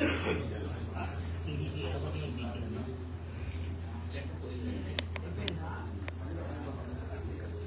మరో రెండు నెలల్లో ఆంధ్రప్రదేశ్ రాష్ట్రంలో ఎన్నికల సమర బేరీ జరగబోతా ఉంది అలివిగాని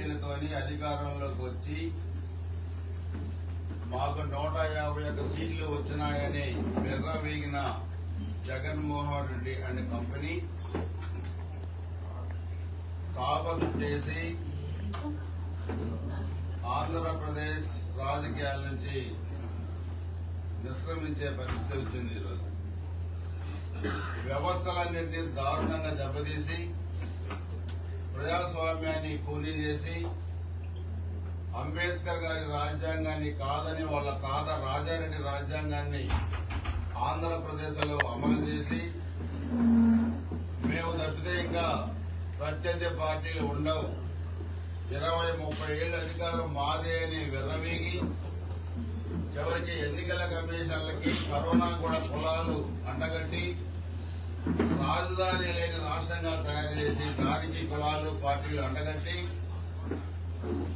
హామీలతోని అధికారంలోకి వచ్చి మాకు నూట యాభై ఒక్క సీట్లు వచ్చినాయని విర్రవీగిన జగన్మోహన్ రెడ్డి అండ్ కంపెనీ తాపం చేసి ఆంధ్రప్రదేశ్ రాజకీయాల నుంచి నిష్క్రమించే పరిస్థితి వచ్చింది ఈరోజు. వ్యవస్థలన్నింటినీ దారుణంగా దెబ్బతీసి ప్రజాస్వామ్యాన్ని కూలీ చేసి అంబేద్కర్ గారి రాజ్యాంగాన్ని కాదని వాళ్ళ తాత రాజారెడ్డి రాజ్యాంగాన్ని ఆంధ్రప్రదేశ్లో అమలు చేసి మేము తప్పితే ఇంకా ప్రత్యర్థి పార్టీలు ఉండవు. ఇరవై ముప్పై ఏళ్ళ అధికారం మాదే అని విర్రవీగి చివరికి ఎన్నికల కమిషన్లకి కరోనా కూడా కులాలు అండగట్టి రాజధాని లేని రాష్ట్రంగా తయారు చేసి దానికి కులాలు పార్టీలు అండగట్టి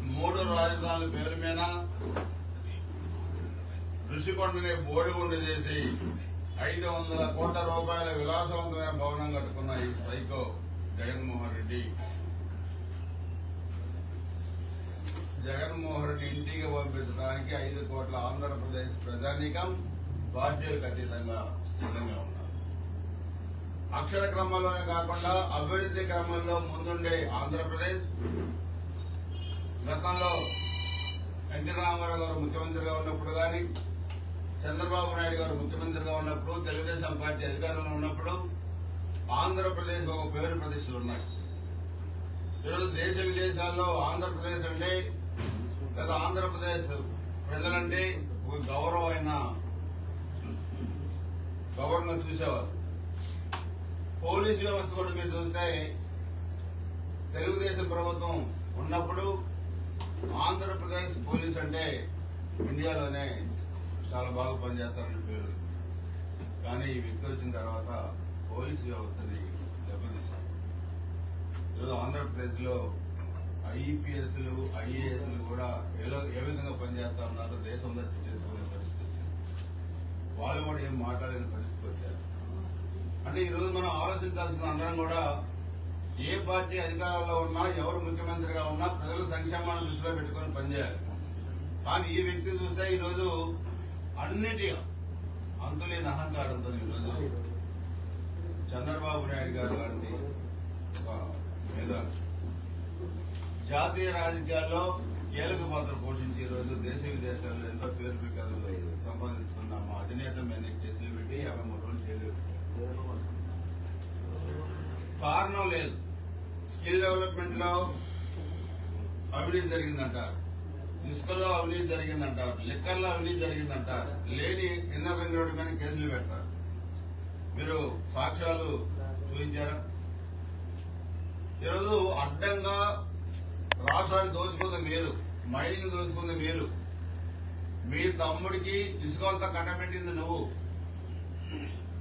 మూడు రాజధానుల పేరు మీద ఋషికొండని బోడిగుండు చేసి ఐదు వందల కోట్ల రూపాయల విలాసవంతమైన భవనం కట్టుకున్న ఈ సైకో జగన్మోహన్ రెడ్డి. జగన్మోహన్ రెడ్డి ఇంటికి పంపించడానికి ఐదు కోట్ల ఆంధ్రప్రదేశ్ ప్రజానీకం పార్టీలకు అతీతంగా సిద్ధంగా ఉన్నారు అక్షర క్రమంలోనే కాకుండా అభివృద్ధి క్రమంలో ముందుండే ఆంధ్రప్రదేశ్. గతంలో ఎన్టీ రామారావు గారు ముఖ్యమంత్రిగా ఉన్నప్పుడు కానీ చంద్రబాబు నాయుడు గారు ముఖ్యమంత్రిగా ఉన్నప్పుడు తెలుగుదేశం పార్టీ అధికారంలో ఉన్నప్పుడు ఆంధ్రప్రదేశ్ ఒక పేరు ప్రతిష్టలు ఉన్నాయి. ఈరోజు దేశ విదేశాల్లో ఆంధ్రప్రదేశ్ అంటే లేదా ఆంధ్రప్రదేశ్ ప్రజలంటే ఒక గౌరవమైన గౌరవంగా చూసేవారు. పోలీసు వ్యవస్థ కూడా మీరు చూస్తే తెలుగుదేశం ప్రభుత్వం ఉన్నప్పుడు ఆంధ్రప్రదేశ్ పోలీస్ అంటే ఇండియాలోనే చాలా బాగా పనిచేస్తారని పేరు. కానీ ఈ వ్యక్తి వచ్చిన తర్వాత పోలీసు వ్యవస్థని దెబ్బతీశారు. ఈరోజు ఆంధ్రప్రదేశ్లో ఐపీఎస్లు ఐఏఎస్లు కూడా ఎలా ఏ విధంగా పనిచేస్తా ఉన్నారో దేశంలో చర్చించుకునే పరిస్థితి వచ్చింది. వాళ్ళు కూడా ఏం మాట్లాడలేని పరిస్థితి వచ్చారు. అంటే ఈ రోజు మనం ఆలోచించాల్సిన అందరం కూడా ఏ పార్టీ అధికారంలో ఉన్నా ఎవరు ముఖ్యమంత్రిగా ఉన్నా ప్రజల సంక్షేమాన్ని దృష్టిలో పెట్టుకొని పనిచేయాలి. కానీ ఈ వ్యక్తి చూస్తే ఈ రోజు అంతులేని అహంకారంతో ఈరోజు చంద్రబాబు నాయుడు గారు లాంటి ఒక జాతీయ రాజకీయాల్లో కీలక పాత్ర పోషించి ఈరోజు దేశ విదేశాల్లో ఎంతో పేరు ప్రఖ్యాతులు సంపాదించుకున్న మా అధినేత మీద కేసులు పెట్టి యాభై మూడు రోజులు జైలు కారణం లేదు. స్కిల్ డెవలప్మెంట్లో అవినీతి జరిగిందంటారు. ఇసుకలో అవినీతి జరిగిందంటారు. లిక్కర్లో అవినీతి జరిగిందంటారు. లేని ఇన్నర్ రింగ్ రోడ్డు మీద కేసులు పెడతారు. మీరు సాక్ష్యాలు చూపించారా? ఈరోజు అడ్డంగా రాష్ట్రాన్ని దోచుకుంది మీరు మైనింగ్ దోచుకుంది మీరు. మీ తమ్ముడికి ఇసుక అంతా కట్టబెట్టింది నువ్వు.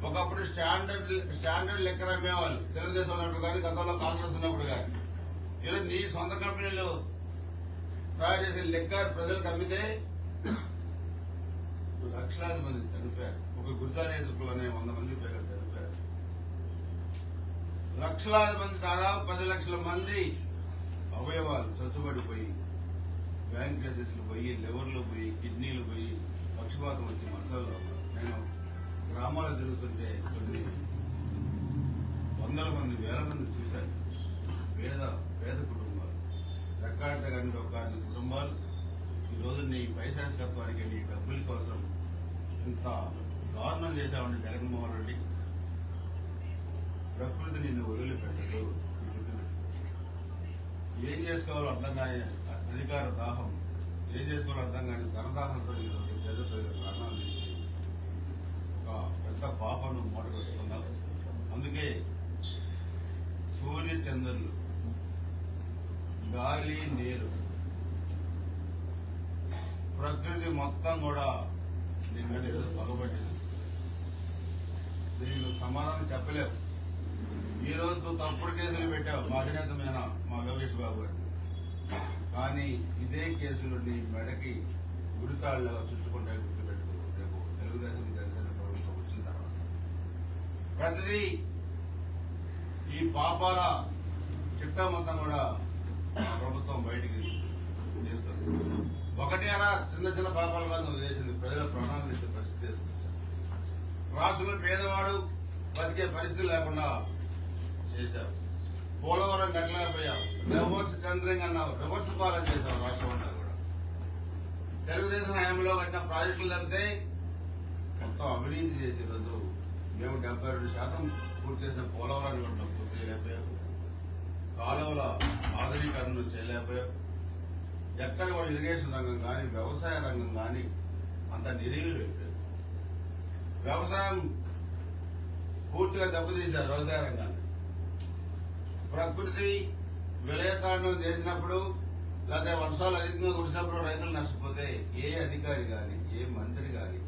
ఒకప్పుడు స్టాండర్డ్ స్టాండర్డ్ లెక్కన అమ్మేవాళ్ళు. తెలుగుదేశం ఉన్నప్పుడు కానీ గతంలో కాంగ్రెస్ ఉన్నప్పుడు కానీ ఈరోజు నీ సొంత కంపెనీలు తయారు చేసే లెక్క ప్రజలకు అమ్మితే లక్షలాది మంది చనిపోయారు. ఒక గుర్జా నేతృత్వంలోనే వంద మంది పేరు చనిపోయారు. లక్షలాది మంది దాదాపు పది లక్షల మంది అవయవాలు చచ్చుబడిపోయి బ్యాంక్రెసెస్లు పోయి లివర్లు పోయి కిడ్నీలు పోయి పక్షపాతం వచ్చి మంచాల్లో నేను గ్రామాలు తిరుగుతుంటే కొన్ని వందల మంది వేల మంది చూశాను పేద పేద కుటుంబాలు. రెక్కాడితే కానీ ఒక్కడిని కుటుంబాలు. ఈ నీ పైశాసికత్వానికి నీ డబ్బుల కోసం ఇంత దారుణం చేశామండి జగన్మోహన్ రెడ్డి. ప్రకృతి నిన్ను వదిలిపెట్టదు. ఏం చేసుకోవాలో అర్థం కాని అధికార దాహం ఏం చేసుకోవాలో అర్థం కాని ధనదాహంతో ఈరోజు పేద ప్రజలు ప్రాణాలు చేసి పెద్ద పాపను మూట అందుకే సూర్య చంద్రులు గాలి నీరు ప్రకృతి మొత్తం కూడా దీని మీద ఏదో పగబట్టింది. దీనికి సమాధానం చెప్పలేవు. ఈ రోజు తప్పుడు కేసులు పెట్టావు. మా అధినేత మీద మా లోకేష్ బాబు గారు. కానీ ఇదే కేసులు నీ మెడకి గురితాళ్ళగా చుట్టుకుంటే గుర్తుపెట్టుకో. రేపు తెలుగుదేశం జనసేన ప్రతిదీ ఈ పాపాల చిట్టం అంతా కూడా ప్రభుత్వం బయటికి చేస్తుంది ఒకటి అలా చిన్న చిన్న పాపాలు కాదు చేసింది. ప్రజల ప్రాణాలు తీసే పరిస్థితి రాష్ట్రంలో పేదవాడు బతికే పరిస్థితి లేకుండా చేశారు. పోలవరం కట్టలేకపోయావు రివర్స్ టెండరింగ్ అన్నావు. రివర్స్ పాలన చేశావు రాష్ట్రం అంతా కూడా. తెలుగుదేశం హయాంలో కట్టిన ప్రాజెక్టులు తప్పితే మొత్తం అవినీతి చేసే రోజు మేము డెబ్బై రెండు శాతం పూర్తి చేసిన పోలవరాన్ని కూడా పూర్తి చేయలేకపోయావు కాలువల ఆధునీకరణను చేయలేకపోయావు ఎక్కడ కూడా ఇరిగేషన్ రంగం కానీ వ్యవసాయ రంగం కానీ అంత నిరీలు పెట్టారు వ్యవసాయం పూర్తిగా దెబ్బతీశారు వ్యవసాయ రంగాన్ని. ప్రకృతి విలయతాండం చేసినప్పుడు లేకపోతే వర్షాలు అధికంగా కురిసినప్పుడు రైతులు నష్టపోతే ఏ అధికారి కానీ ఏ మంత్రి కానీ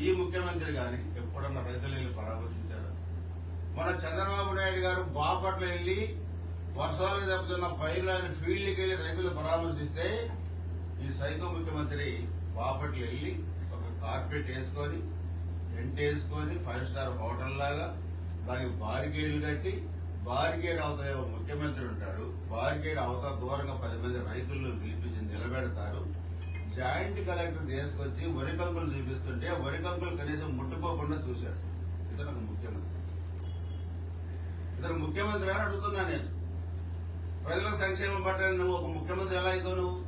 ఈ ముఖ్యమంత్రి కానీ ఎప్పుడన్నా రైతులు వెళ్ళి పరామర్శించారు. మన చంద్రబాబు నాయుడు గారు బాపట్ల వెళ్ళి వర్షాలు దెబ్బతున్న పైర్లు ఫీల్డ్కి వెళ్ళి రైతులు పరామర్శిస్తే ఈ సైకో ముఖ్యమంత్రి బాపట్ల వెళ్ళి ఒక కార్పెట్ వేసుకొని టెంట్ వేసుకొని ఫైవ్ స్టార్ హోటల్ లాగా దానికి బారికేడ్లు కట్టి బారికేడ్ అవుతాయో ముఖ్యమంత్రి ఉంటాడు బారికేడ్ అవతల దూరంగా పది మంది రైతులను పిలిపించి నిలబెడతారు. జాయింట్ కలెక్టర్ తీసుకొచ్చి వరి కంకులు చూపిస్తుంటే వరి కంకులు కనీసం ముట్టుకోకుండా చూశాడు. ఇతను ముఖ్యమంత్రి. ఇతను ముఖ్యమంత్రి అని అడుగుతున్నా నేను. ప్రజల సంక్షేమం పట్ల నువ్వు ఒక ముఖ్యమంత్రి ఎలా అవుతావు నువ్వు?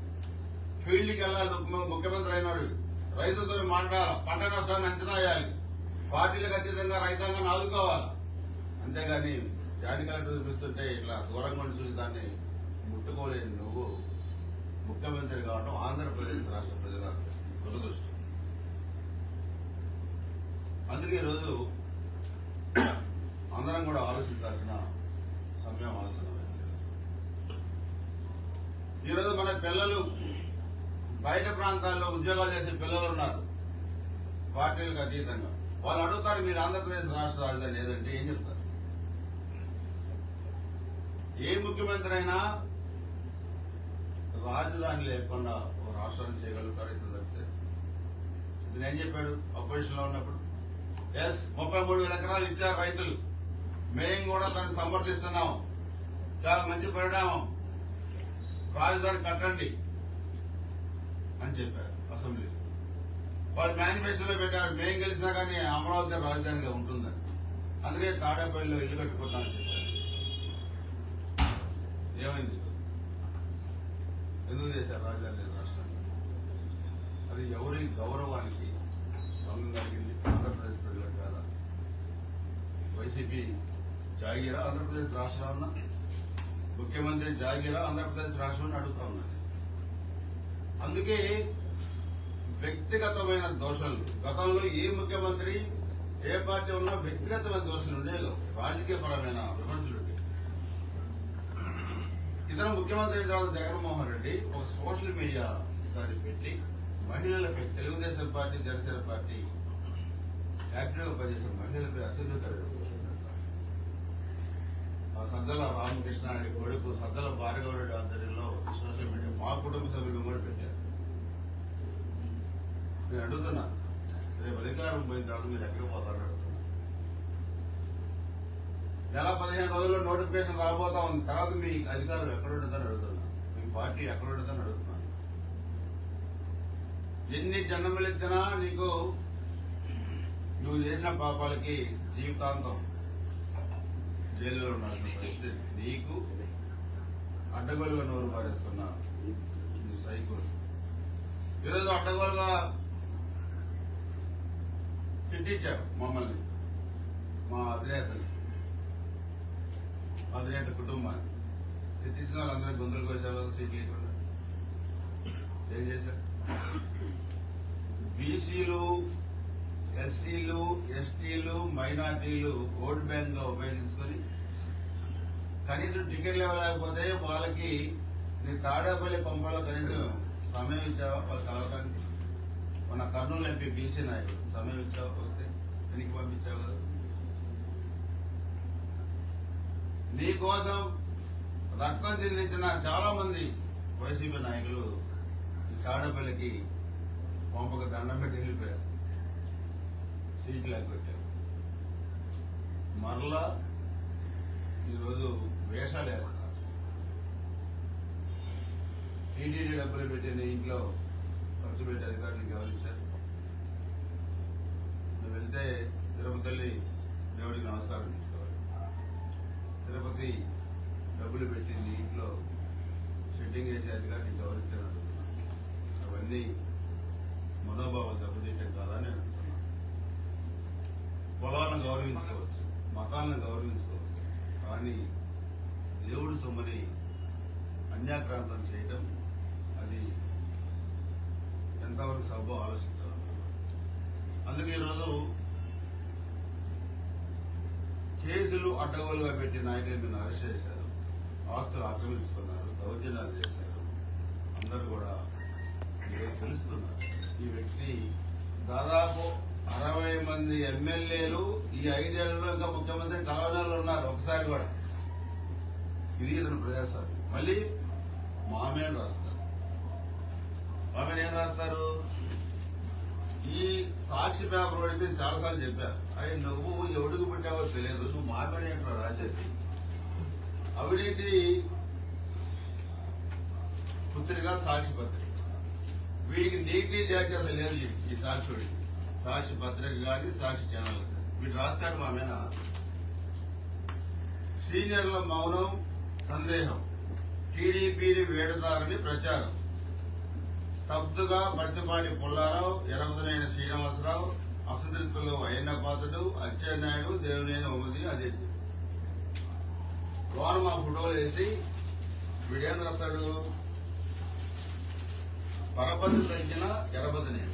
ఫీల్డ్కి వెళ్ళాలి ముఖ్యమంత్రి అయినాడు. రైతులతో మాట్లాడాలి పంట నష్టాన్ని అంచనా వేయాలి. పార్టీలకు అతీతంగా రైతాంగాన్ని ఆదుకోవాలి. అంతేగాని జాయింట్ కలెక్టర్ చూపిస్తుంటే ఇట్లా దూరంగా చూసి దాన్ని ముట్టుకోలేని నువ్వు. ముఖ్యమంత్రి కావడం ఆంధ్రప్రదేశ్ రాష్ట్ర ప్రజల దురదృష్టం. అందుకే ఈరోజు అందరం కూడా ఆలోచించాల్సిన సమయం ఆసనమైంది ఈరోజు మన పిల్లలు బయట ప్రాంతాల్లో ఉద్యోగాలు చేసే పిల్లలు ఉన్నారు. పార్టీలకు అతీతంగా. వాళ్ళు అడుగుతారు మీరు ఆంధ్రప్రదేశ్ రాష్ట్ర రాజధాని ఏదంటే ఏం చెప్తారు? ఏ ముఖ్యమంత్రి అయినా రాజధాని లేకుండా ఒక రాష్ట్రాన్ని చేయగలుగుతారు ఇతను తప్పితే. ఇతను ఏం చెప్పాడు అపోజిషన్లో ఉన్నప్పుడు ఎస్ ముప్పై మూడు వేల ఎకరాలు ఇచ్చారు రైతులు. మేము కూడా దాన్ని సమర్థిస్తున్నాం. చాలా మంచి పరిణామం. రాజధాని కట్టండి. అని చెప్పారు అసెంబ్లీ. వాళ్ళు మేనిఫెస్టోలో పెట్టారు మేము గెలిచినా కానీ అమరావతి రాజధానిగా ఉంటుందని. అందుకే తాడేపల్లిలో ఇల్లు కట్టుకుంటామని చెప్పారు. ఏమైంది? ఎందుకు చేశారు రాజధాని రాష్ట్రాన్ని అది ఎవరి గౌరవానికి భంగం కలిగింది? ఆంధ్రప్రదేశ్ ప్రజలకు కాదా? వైసీపీ జాగీరా ఆంధ్రప్రదేశ్ రాష్ట్రాన్న ముఖ్యమంత్రి జాగీరా ఆంధ్రప్రదేశ్ రాష్ట్రాన్ని అడుగుతా ఉన్నది అందుకే వ్యక్తిగతమైన దోషాలు గతంలో ఏ ముఖ్యమంత్రి ఏ పార్టీ ఉన్నా వ్యక్తిగతమైన దోషాలు ఉండేవి రాజకీయపరమైన విమర్శలు ఇతను ముఖ్యమంత్రి అయిన తర్వాత జగన్మోహన్ రెడ్డి ఒక సోషల్ మీడియా దాన్ని పెట్టి మహిళలపై తెలుగుదేశం పార్టీ జనసేన పార్టీ యాక్టివ్గా పనిచేసిన మహిళలపై అసభ్యకరమైన ఆ సద్దల రామకృష్ణ అనే కొడుకు సజ్జల భార్గవరెడ్డి ఆధ్వర్యంలో సోషల్ మీడియా మా కుటుంబ సభ్యులు కూడా పెట్టారు. నేను అడుగుతున్నా రేపు అధికారం పోయిన తర్వాత మీరు ఎక్కడ పోతారు నెల పదిహేను రోజుల్లో నోటిఫికేషన్ రాబోతా ఉంది. తర్వాత మీ అధికారులు ఎక్కడ ఉంటుందని మీ పార్టీ ఎక్కడ ఉంటుందని అడుగుతున్నాను ఎన్ని జన్మలు నీకు నువ్వు చేసిన పాపాలకి జీవితాంతం జైల్లో ఉండాల్సిన పరిస్థితి నీకు అడ్డగోలుగా నోరు పారేస్తున్నా నీ సైకులు. ఈరోజు అడ్డగోలుగా తిట్టించారు మమ్మల్ని మా అధినేతని అధినేత కుటుంబాన్ని తిట్టించిన వాళ్ళందరూ గొంతులు కోసారు కదా సీట్లు లేకుండా. ఏం చేశారు బీసీలు ఎస్సీలు ఎస్టీలు మైనార్టీలు ఓట్ బ్యాంక్గా ఉపయోగించుకొని కనీసం టికెట్లు ఇవ్వలేకపోతే వాళ్ళకి నీ తాడేపల్లి పంపలో కనీసం సమయం ఇచ్చావా? వాళ్ళు కలవడానికి. మన కర్నూలు ఎంపీ బీసీ నాయకుడు సమయం ఇచ్చావా? వస్తే దీనికి పంపించావు కదా. నీ కోసం రక్తం చెందించిన చాలా మంది వైసీపీ నాయకులు ఈ పంపక దండం పెట్టి వెళ్ళిపోయారు. సీట్లు ఎగ్గొట్టారు మరలా ఈరోజు వేషాలు వేస్తున్నారు. టీటీడీ డబ్బులు పెట్టిన ఇంట్లో ఖర్చు పెట్టే అధికారులు గౌరవించారు నువ్వు వెళ్తే తిరుపతి దేవుడికి నమస్కారం చేసుకోవాలి తిరుపతి డబ్బులు పెట్టింది ఇంట్లో. షెడ్డింగ్ వేసే అధికారిని గౌరవించారు అవన్నీ మనోభావాలు దెబ్బతీయటం కాదా నేను అంటున్నాను పొలాలను గౌరవించుకోవచ్చు మతాలను గౌరవించుకోవచ్చు. కానీ దేవుడు సొమ్మని అన్యాక్రాంతం చేయటం అది ఎంతవరకు సబ్బో ఆలోచించాలి అందుకే ఈరోజు కేసులు అడ్డగోలుగా పెట్టి నాయకులు మీద అరెస్ట్ చేశారు. ఆస్తులు ఆక్రమించుకున్నారు దౌర్జన్యాలు చేశారు. అందరూ కూడా మీరు తెలుస్తున్నారు ఈ వ్యక్తి దాదాపు అరవై మంది ఎమ్మెల్యేలు ఈ ఐదేళ్ళలో ఇంకా ముఖ్యమంత్రి కలవనాలు ఉన్నారు ఒకసారి కూడా. ఇది ఇతను ప్రజాస్వామ్యం. మళ్ళీ మామేను రాస్తారు? మామేను ఏం రాస్తారు? ఈ సాక్షి పేపర్ వాడికి నేను చాలాసార్లు చెప్పాను. అరే నువ్వు ఎవడికి పుట్టావో తెలియదు. నువ్వు మామేను ఏంటో రాసేది? అవినీతి పుత్రిగా సాక్షి పత్రిక వీడికి నీతి జాతి అసలు లేదు ఈ- సాక్షి సాక్షి పత్రిక కానీ సాక్షి ఛానల్ కానీ వీడు రాస్తాడు మామేనా సీనియర్ల మౌనం సందేహం. టీడీపీని వేడుతారని ప్రచారం. స్తబ్దుగా పత్తిపాటి పుల్లారావు ఎరపదనైన శ్రీనివాసరావు అసంతృప్తులు అయ్యన్నపాత్రుడు అచ్చెన్నాయుడు దేవునైన ఉమది అదే లోన మా ఫోటోలు వేసి వీడేం రాస్తాడు పరపతి తగ్గిన ఎరపదనేడు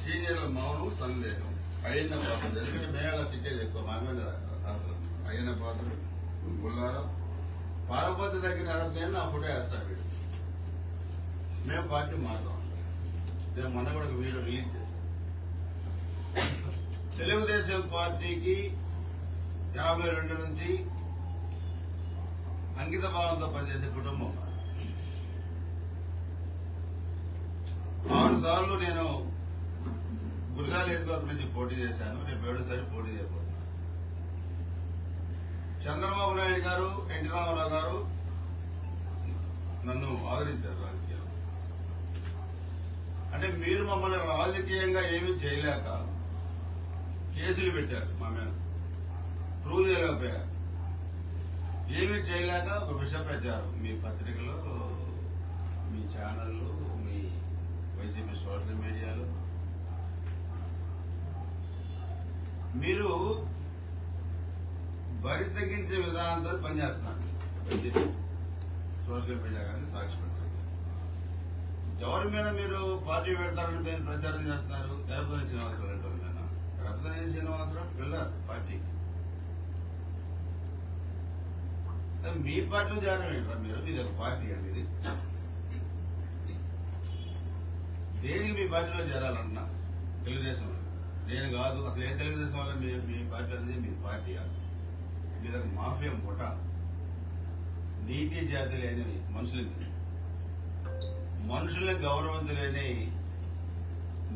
సీనియర్ల మౌనం సందేహం. అయిన పాత్రుడు ఎందుకంటే మేఘాల తిట్టేది ఎక్కువ. మా మీద రాస్తారు అయ్యన్న పాత్రుడు గుల్లారా పరపతి తగ్గిన ఎరపదనేడు నా ఫోటో వేస్తాడు వీడు. మేము పార్టీ మారుతాం. నేను మొన్న కూడా వీడియో రిలీజ్ చేశాను. తెలుగుదేశం పార్టీకి యాభై రెండు నుంచి అంకిత భావంతో పనిచేసే కుటుంబం. ఆరు సార్లు నేను గురజాల ఎదుగుదల నుంచి పోటీ చేశాను. రేపు ఏడోసారి పోటీ చేయబోతున్నాను చంద్రబాబు నాయుడు గారు ఎన్టీ రామారావు గారు నన్ను ఆదరించారు రాజకీయాలు అంటే మీరు మమ్మల్ని రాజకీయంగా ఏమీ చేయలేక కేసులు పెట్టారు మా మీద. ప్రూవ్ చేయలేకపోయారు. ఏమీ చేయలేక ఒక విష ప్రచారం. మీ పత్రికలో మీ ఛానళ్ళు మీ వైసీపీ సోషల్ మీడియాలో. మీరు బరి తగ్గించే విధానంతో పనిచేస్తున్నారు వైసీపీ సోషల్ మీడియా కానీ సాక్షి పత్రిక. ఎవరి మీద మీరు పార్టీ పెడతారని మీరు ప్రచారం చేస్తున్నారు? ఎరపదని శ్రీనివాసరావు రెడ్డి మీద. ఎరపదని శ్రీనివాసరావు పిల్లర్ పార్టీ అది మీ పార్టీలో చేరడం ఏంట్రా మీరు ఇది ఒక పార్టీ అనేది దేనికి మీ పార్టీలో చేరాలన్నా తెలుగుదేశం నేను కాదు అసలు ఏ తెలుగుదేశం వల్ల మీ మీ పార్టీ అనేది మీ పార్టీ మీద మాఫియా ముఠ నీతి జాతి లేని మనుషులు మనుషుల్ని గౌరవించలేని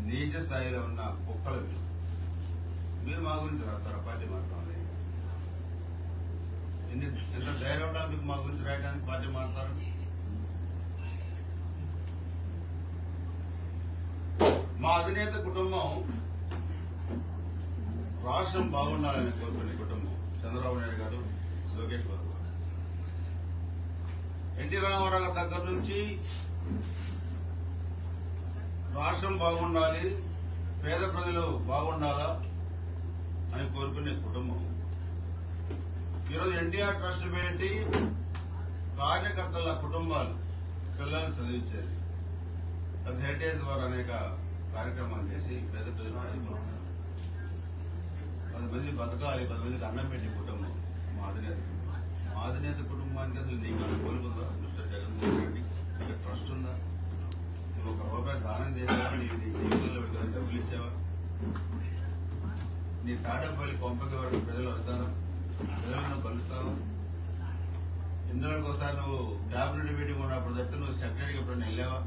నీచ స్థాయిలో ఉన్న కుక్కలు మీరు మా గురించి రాస్తారా? పార్టీ మారుతామని. ఎంత ధైర్యం ఉండాలి మీకు మా గురించి రాయడానికి పార్టీ మా అధినేత కుటుంబం రాష్ట్రం బాగుండాలని కోరుకునే కుటుంబం చంద్రబాబు నాయుడు గారు లోకేష్ బాబు గారు. ఎన్టీ రామారావు దగ్గర నుంచి రాష్ట్రం బాగుండాలి పేద ప్రజలు బాగుండాలా అని కోరుకునే కుటుంబం ఈరోజు ఎన్టీఆర్ ట్రస్ట్ పెట్టి కార్యకర్తల కుటుంబాలు పిల్లల్ని చదివించేది. అది హెరిటేజ్ ద్వారా అనేక కార్యక్రమాలు చేసి పేద ప్రజలు పది మంది బతకాలి పది మందికి అన్నం పెట్టి కుటుంబం. మా అధినేత కుటుంబం. మా అధినేత కుటుంబానికి అసలు నీకు కోలుకుందా మిస్టర్ జగన్మోహన్ రెడ్డి నీకు ట్రస్ట్ ఉందా? నువ్వు ఒక రూపాయి దానం చేసావా? నీ నీ జీవితంలో డబ్బులు ఇచ్చావా నీ తాడపల్లి కొంపకి వాడు ప్రజలు వస్తారా? ప్రజలను కలుస్తావా ఎన్నోళ్ళకి ఒకసారి నువ్వు క్యాబినెట్ మీటింగ్ ఉన్నప్పుడు తప్పితే నువ్వు సెక్రటరీకి ఎప్పుడైనా వెళ్ళావా?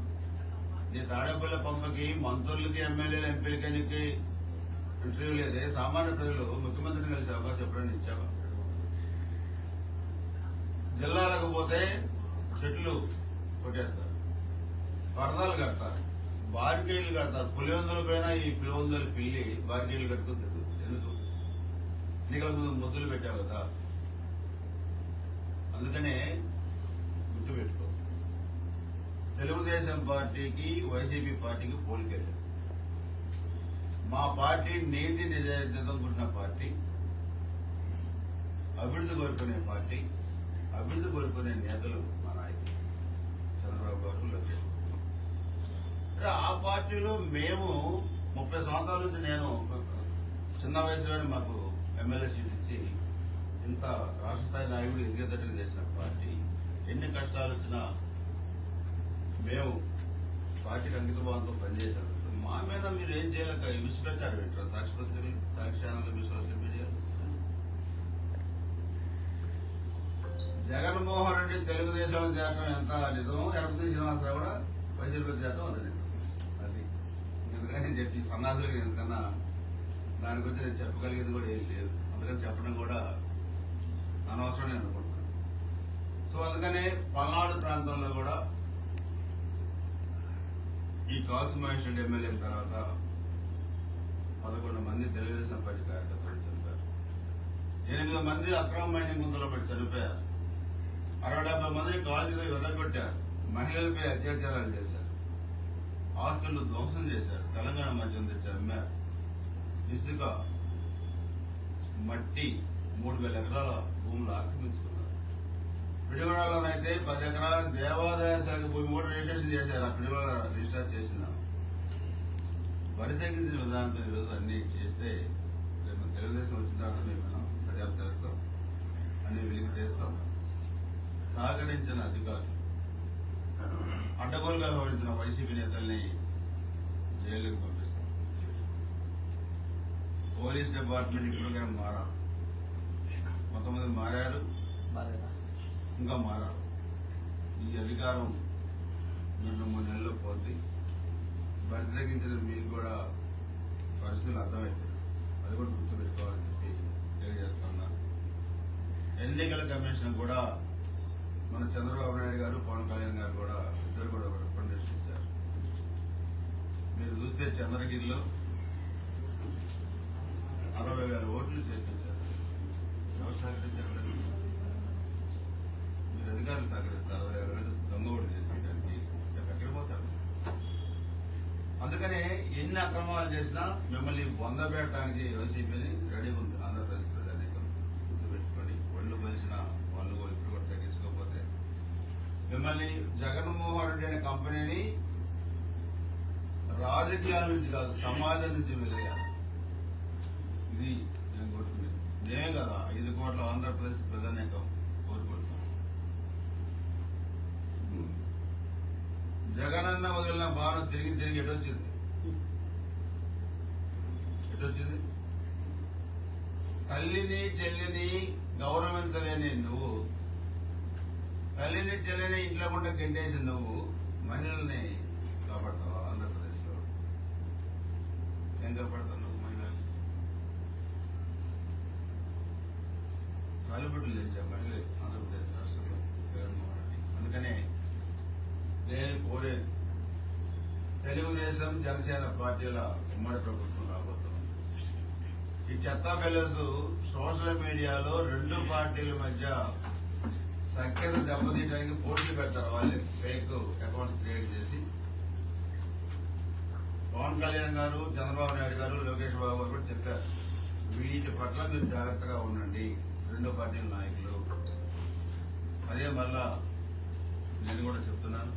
నీ తాడేపల్లి పంపకి మంత్రులకి ఎమ్మెల్యేలు ఎంపీలకి నీకు ఇంటర్వ్యూ లేదే సామాన్య ప్రజలు ముఖ్యమంత్రిని కలిసే అవకాశం ఎప్పుడైనా ఇచ్చావా? జిల్లాలకు పోతే చెట్లు కొట్టేస్తారు. పరదాలు కడతారు. బారికేళ్ళు కడతారు. పులివెందుల పైన ఈ పులివెందుల పిల్లి బారికేళ్ళు కట్టుకుని ఎందుకు? ఎన్నికల ముందు మొద్దులు పెట్టావు కదా. అందుకనే గుర్తుపెట్టుకో తెలుగుదేశం పార్టీకి వైసీపీ పార్టీకి పోలికలు. మా పార్టీ నీతి నిజాయితీతో కూడిన పార్టీ అభివృద్ధి కోరుకునే పార్టీ అభివృద్ధి కోరుకునే నేతలు మా నాయకులు. చంద్రబాబు గారు ఆ పార్టీలో మేము ముప్పై సంవత్సరాల నుంచి నేను చిన్న వయసులోనే మాకు ఎమ్మెల్యే సీట్ ఇచ్చి ఇంత రాష్ట్ర స్థాయి నాయకుడు ఎదిగేటట్టుగా చేసిన పార్టీ ఎన్ని కష్టాలు వచ్చినా మేము పార్టీకి అంకితభావంతో పనిచేశాం. మా మీద మీరు ఏం చేయలేక విసిపెట్టారు పెట్టారు సాక్షి పత్రిక Sakshi channel social media. Jaganmohan Reddy Telugu Desam చేరడం ఎంత నిజమో ఎడపతి శ్రీనివాసరావు కూడా వైసీపీ చేరడం అంత నిజం. అది ఎందుకని నేను చెప్పి సన్నాసులకి ఎందుకన్నా దాని గురించి నేను చెప్పగలిగేది కూడా ఏం లేదు. అందుకని చెప్పడం కూడా అనవసరం నేను అనుకుంటున్నాను. సో అందుకనే పల్నాడు ప్రాంతంలో కూడా ఈ కాసు మహేష్ రెడ్డి ఎమ్మెల్యే తర్వాత పదకొండు మంది తెలుగుదేశం పార్టీ కార్యకర్తలు చనిపోయారు. ఎనిమిది మంది అక్రమ మైనింగ్ ముందులో పడి చనిపోయారు. అరవై డెబ్బై మందిని కాలేజీలో ఎర్రగొట్టారు మహిళలపై అత్యాచారాలు చేశారు. ఆస్తులు ధ్వంసం చేశారు. తెలంగాణ మద్యం తెచ్చి అమ్మారు. ఇసుక మట్టి మూడు వేల ఎకరాల భూములు ఆక్రమించుకున్నారు. అయితే పది ఎకరాల దేవాదాయ శాఖ భూమి కూడా రిజిస్ట్రేషన్ చేశారు. ఆ పిడుగుడ రిజిస్టర్ చేసిన వరి తగ్గించిన విధానంతో ఈరోజు అన్ని చేస్తే రేపు తెలుగుదేశం వచ్చిన తర్వాత మేము మనం దర్యాప్తు చేస్తాం. అన్ని వెలికి తీస్తాం సహకరించిన అధికారులు అడ్డగోలుగా వ్యవహరించిన వైసీపీ నేతల్ని జైలుకు పంపిస్తాం. పోలీస్ డిపార్ట్మెంట్ ఇప్పుడుగా మారాలి కొంతమంది మారారు. ఇంకా మారారు. ఈ అధికారం రెండు మూడు నెలల్లో పోద్ది. బరి తగ్గించిన మీకు కూడా పరిస్థితులు అర్థమవుతాయి. అది కూడా గుర్తుపెట్టుకోవాలని చెప్పి తెలియజేస్తున్నా. ఎన్నికల కమిషన్ కూడా మన చంద్రబాబు నాయుడు గారు పవన్ కళ్యాణ్ గారు కూడా ఇద్దరు కూడా రికమెండేషన్ ఇచ్చారు. మీరు చూస్తే చంద్రగిరిలో అరవై వేల ఓట్లు చేర్పించారు ఎవరు సహకరించారు మీరు అధికారులు సహకరిస్తారు. అరవై వేల వేలు దొంగ ఓట్లు చేర్పించడానికి ఎక్కడ పోతారు అందుకనే ఎన్ని అక్రమాలు చేసినా మిమ్మల్ని పొందబెట్టడానికి వైసీపీని రెడీ ఉంది. ఆంధ్రప్రదేశ్ ప్రజానీకం. గుర్తుపెట్టుకొని ఒళ్ళు కలిసిన వాళ్ళు కూడా ఇప్పుడు కూడా తగ్గించుకోకపోతే. మిమ్మల్ని జగన్మోహన్ రెడ్డి అనే కంపెనీని రాజకీయాల నుంచి కాదు సమాజం నుంచి వెళ్ళేయాలి ఇది నేను కోరుకునేది నేనే కదా ఐదు కోట్ల ఆంధ్రప్రదేశ్ ప్రజానీకం కోరుకుంటున్నాం. జగనన్న వదిలిన బాణం తిరిగి తిరిగి ఎటొచ్చింది? ఎటొచ్చింది? తల్లిని చెల్లిని గౌరవించలేని నువ్వు తల్లిని చెల్లిని ఇంట్లో కూడా గెంటేసి నువ్వు మహిళల్ని కాపాడతావు ఆంధ్రప్రదేశ్లో? ఏం కాపాడతావు నువ్వు మహిళల్ని బలిబిడ్డలు తెచ్చే మహిళ ఆంధ్రప్రదేశ్ రాష్ట్రంలో జగన్మోహన్ రెడ్డి అందుకనే నేను కోరేది తెలుగుదేశం జనసేన పార్టీల ఉమ్మడి ప్రభుత్వం రాబోతుంది ఈ చెత్త బెల్లస్ సోషల్ మీడియాలో రెండు పార్టీల మధ్య సంఖ్యను దెబ్బతీయడానికి పోస్టులు పెడతారు వాళ్ళే. ఫేక్ అకౌంట్స్ క్రియేట్ చేసి. పవన్ కళ్యాణ్ గారు చంద్రబాబు నాయుడు గారు లోకేష్ బాబు గారు కూడా చెప్పారు. వీటి పట్ల మీరు జాగ్రత్తగా ఉండండి. రెండో పార్టీల నాయకులు. అదే మళ్ళా నేను కూడా చెప్తున్నాను.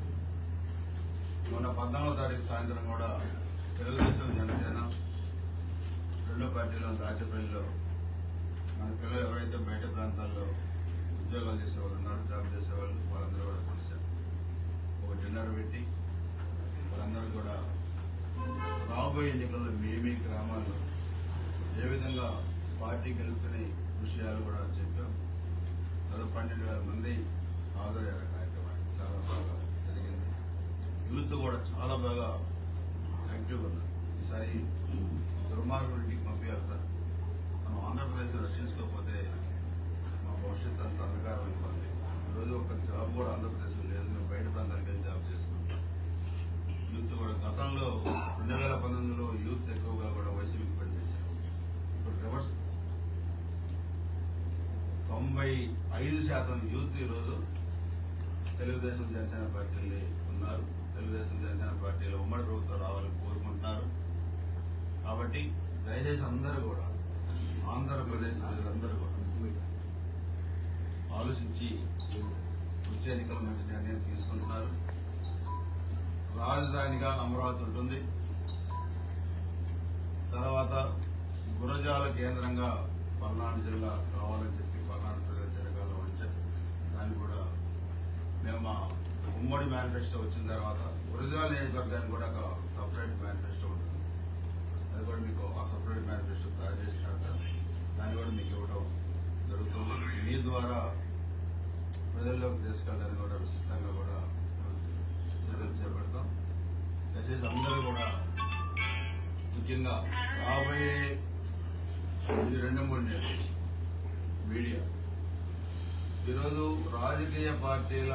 మొన్న పద్నాలుగో తారీఖు సాయంత్రం కూడా తెలుగుదేశం జనసేన రెండో పార్టీలో దాచపల్లిలో మన పిల్లలు ఎవరైతే బయట ప్రాంతాల్లో ఉద్యోగాలు చేసేవాళ్ళు ఉన్నారు జాబ్ చేసేవాళ్ళు వాళ్ళందరూ కూడా కలిశారు ఒక డిన్నర్ పెట్టి వాళ్ళందరూ కూడా రాబోయే ఎన్నికల్లో మేమే గ్రామాల్లో ఏ విధంగా పార్టీ గెలుపుకునే విషయాలు కూడా చెప్పాం. దాదాపు పన్నెండు వేల మంది హాజరయ్యారు కార్యక్రమానికి చాలా బాగా జరిగింది. యూత్ కూడా చాలా బాగా యాక్టివ్గా ఉన్నారు. ఈసారి దుర్మార్గుడికి పంపించాలి సార్. మనం ఆంధ్రప్రదేశ్ రక్షించుకోకపోతే మా భవిష్యత్తు అంత అంధకారం అయిపోతుంది ఈరోజు ఒక జాబ్ కూడా ఆంధ్రప్రదేశ్లో లేదు. మేము బయట ప్రాంతానికి జాబ్ చేస్తున్నాం. యూత్ కూడా గతంలో రెండు వేల పంతొమ్మిదిలో యూత్ ఎక్కువగా కూడా వైసీపీకి పనిచేశారు. ఇప్పుడు రివర్స్ తొంభై ఐదు శాతం యూత్ ఈరోజు తెలుగుదేశం జనసేన పార్టీలు ఉన్నారు. తెలుగుదేశం జనసేన పార్టీలో ఉమ్మడి ప్రభుత్వం రావాలని కోరుకుంటున్నారు. కాబట్టి దయచేసి అందరూ కూడా ఆంధ్రప్రదేశ్ ప్రజలందరూ కూడా ఆలోచించి వచ్చే ఎన్నికల మంచి నిర్ణయం తీసుకుంటున్నారు. రాజధానిగా అమరావతి ఉంటుంది. తర్వాత గురజాల కేంద్రంగా పల్నాడు జిల్లా కావాలని చెప్పి పల్నాడు ప్రజల జరగాలని వచ్చారు దాన్ని కూడా మేము ఉమ్మడి మేనిఫెస్టో వచ్చిన తర్వాత గురజాల నియోజకవర్గానికి కూడా ఒక సపరేట్ మేనిఫెస్టో ఉంటుంది. అది కూడా మీకు ఆ సపరేట్ మేనిఫెస్టో తయారు చేసి పెడతారు. దాన్ని కూడా మీకు ఇవ్వడం జరుగుతుంది. మీ ద్వారా ప్రజల్లోకి తీసుకెళ్ళడానికి కూడా విస్తృతంగా కూడా చర్యలు చేపడతాం. దయచేసి అందరూ కూడా ముఖ్యంగా రాబోయే ఇది రెండు మూడు నెలలు మీడియా. ఈరోజు రాజకీయ పార్టీల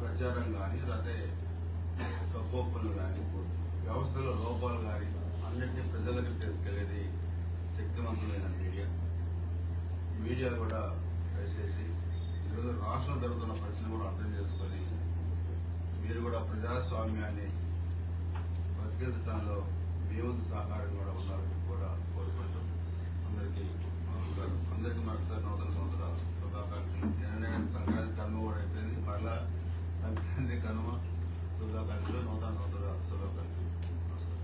ప్రచారం కానీ లేకపోతే పనులు కానీ వ్యవస్థలో లోపాలు కానీ అందరినీ ప్రజలకు తీసుకెళ్ళేది శక్తివంతమైన మీడియా. మీడియా కూడా దయచేసి ఈరోజు రాష్ట్రం జరుగుతున్న పరిస్థితిని కూడా అర్థం చేసుకొని మీరు కూడా ప్రజాస్వామ్యాన్ని బతికించడంలో దేవుని సహకారం కూడా ఉన్నారని కూడా కోరుకుంటూ అందరికీ నమస్కారం. అందరికీ మరొకసారి నూతన సంవత్సరాలు శుభాకాంక్షలు. సంక్రాంతి కనుమ కూడా అయిపోయింది. మరలా సంక్రాంతి కనుమ శుభాకాంక్షలు. నూతన సంవత్సరాలు శుభాకాంక్షలు. నమస్కారం.